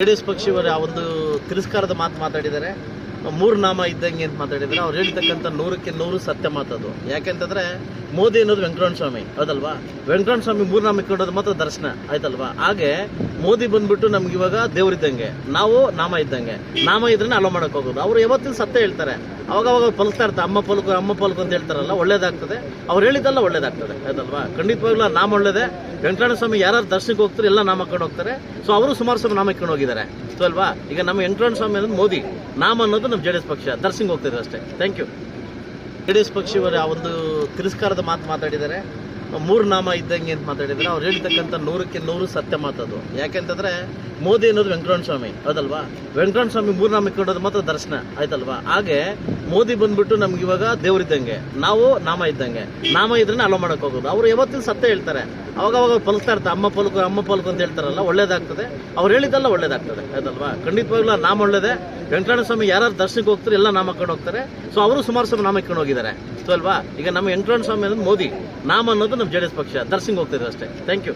JDS ಪಕ್ಷದವರು ಆ ಒಂದು ತಿರಸ್ಕಾರದ ಮಾತು ಮಾತಾಡಿದ್ದಾರೆ. ಮೂರು ನಾಮ ಇದ್ದಂಗೆ ಅಂತ ಮಾತಾಡಿದ್ರೆ ಅವ್ರು ಹೇಳ್ತಕ್ಕಂಥ ನೂರಕ್ಕೆ ನೂರು ಸತ್ಯ ಮಾತದು ಯಾಕೆಂತಂದ್ರೆ ಮೋದಿ ಅನ್ನೋದು ವೆಂಕಟರಮಣ ಸ್ವಾಮಿ, ಹೌದಲ್ವಾ? ವೆಂಕಟರಮಣ ಸ್ವಾಮಿ ಮೂರು ನಾಮ ಇಟ್ಕೊಂಡೋದು ಮಾತ್ರ ದರ್ಶನ, ಆಯ್ತಲ್ವಾ? ಹಾಗೆ ಮೋದಿ ಬಂದ್ಬಿಟ್ಟು ನಮ್ಗೆ ಇವಾಗ ದೇವರಿದ್ದಂಗೆ ನಾವು ನಾಮ ಇದ್ದಂಗೆ. ನಾಮ ಇದ್ರೆ ಅಲೋ ಮಾಡಕ್ ಹೋಗೋದು. ಅವ್ರು ಯಾವತ್ತಿನ ಸತ್ಯ ಹೇಳ್ತಾರೆ. ಅವಾಗ ಅವಾಗ ಇರ್ತಾರೆ, ಅಮ್ಮ ಪಲ್ಕು ಅಮ್ಮ ಪಲ್ಕು ಅಂತ ಹೇಳ್ತಾರಲ್ಲ, ಒಳ್ಳೇದಾಗ್ತದೆ. ಅವ್ರು ಹೇಳಿದ್ದಲ್ಲ ಒಳ್ಳೇದಾಗ್ತದೆ, ಆಯ್ತಲ್ವಾ? ಖಂಡಿತವಾಗ್ಲೂ ನಾಮ ಒಳ್ಳೇದೆ. ವೆಂಕಟರಮಣ ಸ್ವಾಮಿ ಯಾರು ದರ್ಶನಕ್ಕೆ ಹೋಗ್ತಾರೆ, ಎಲ್ಲ ನಾಮ ಹಾಕೊಂಡು ಹೋಗ್ತಾರೆ ಸೊ ಅವರು ಸುಮಾರು ಸಲ ನಾಮ ಇಟ್ಕೊಂಡು ಹೋಗಿದ್ದಾರೆ. ಸೊ ಅಲ್ವಾ? ಈಗ ನಮ್ಮ ವೆಂಕಟರಮಣ ಸ್ವಾಮಿ ಅಂದ್ರೆ ಮೋದಿ. ನಾಮ ಅನ್ನೋದು ನಮ್ಮ ಜೆ ಡಿ ಎಸ್ ಪಕ್ಷ. ದರ್ಶನಕ್ಕೆ ಹೋಗ್ತಿದ್ರು ಅಷ್ಟೇ. Thank you J D S ಪಕ್ಷದವರು ಆ ಒಂದು ತಿರಸ್ಕಾರದ ಮಾತು ಮಾತಾಡಿದ್ದಾರೆ. ಮೂರು ನಾಮ ಇದ್ದಂಗೆ ಅಂತ ಮಾತಾಡಿದ್ರೆ ಅವ್ರು ಹೇಳ್ತಕ್ಕಂಥ ನೂರಕ್ಕೆ ನೂರು ಸತ್ಯ ಮಾತದು ಯಾಕೆಂತಂದ್ರೆ ಮೋದಿ ಅನ್ನೋದು ವೆಂಕಟರಮಣ ಸ್ವಾಮಿ ಹೌದಲ್ವಾ? ವೆಂಕಟರಮಣ ಸ್ವಾಮಿ ಮೂರು ನಾಮ ಇಟ್ಕೊಂಡೋದು ಮಾತ್ರ ದರ್ಶನ, ಆಯ್ತಲ್ವಾ? ಹಾಗೆ ಮೋದಿ ಬಂದ್ಬಿಟ್ಟು ನಮ್ಗೆ ಇವಾಗ ದೇವರಿದ್ದಂಗೆ ನಾವು ನಾಮ ಇದ್ದಂಗೆ. ನಾಮ ಇದ್ರೆ ಅಲೋ ಮಾಡಕ್ ಹೋಗೋದು. ಅವ್ರು ಯಾವತ್ತಿನ ಸತ್ಯ ಹೇಳ್ತಾರೆ. ಅವಾಗ ಅವಾಗ ಇರ್ತಾರೆ, ಅಮ್ಮ ಪಲ್ಕು ಅಮ್ಮ ಪಲ್ಕು ಅಂತ ಹೇಳ್ತಾರಲ್ಲ, ಒಳ್ಳೇದಾಗ್ತದೆ. ಅವ್ರು ಹೇಳಿದ್ದಲ್ಲ ಒಳ್ಳೇದಾಗ್ತದೆ, ಆಯ್ತಲ್ವಾ? ಖಂಡಿತವಾಗ್ಲೂ ನಾಮ ಒಳ್ಳೇದೆ. ವೆಂಕಟರಮಣ ಸ್ವಾಮಿ ಯಾರು ದರ್ಶನಕ್ಕೆ ಹೋಗ್ತಾರೆ, ಎಲ್ಲ ನಾಮ ಹಾಕೊಂಡು ಹೋಗ್ತಾರೆ. ಸೊ ಅವರು ಸುಮಾರು ಸಲ ನಾಮ ಇಟ್ಕೊಂಡು ಹೋಗಿದ್ದಾರೆ. ಸೊ ಅಲ್ವಾ? ಈಗ ನಮ್ಮ ವೆಂಕಟರಮಣ ಸ್ವಾಮಿ ಅನ್ನೋದು ಮೋದಿ. ನಾಮ ಅನ್ನೋದು ನಮ್ಮ ಜೆ ಡಿ ಎಸ್ ಪಕ್ಷ. ದರ್ಶನಕ್ಕೆ ಹೋಗ್ತಿದ್ರು ಅಷ್ಟೇ. Thank you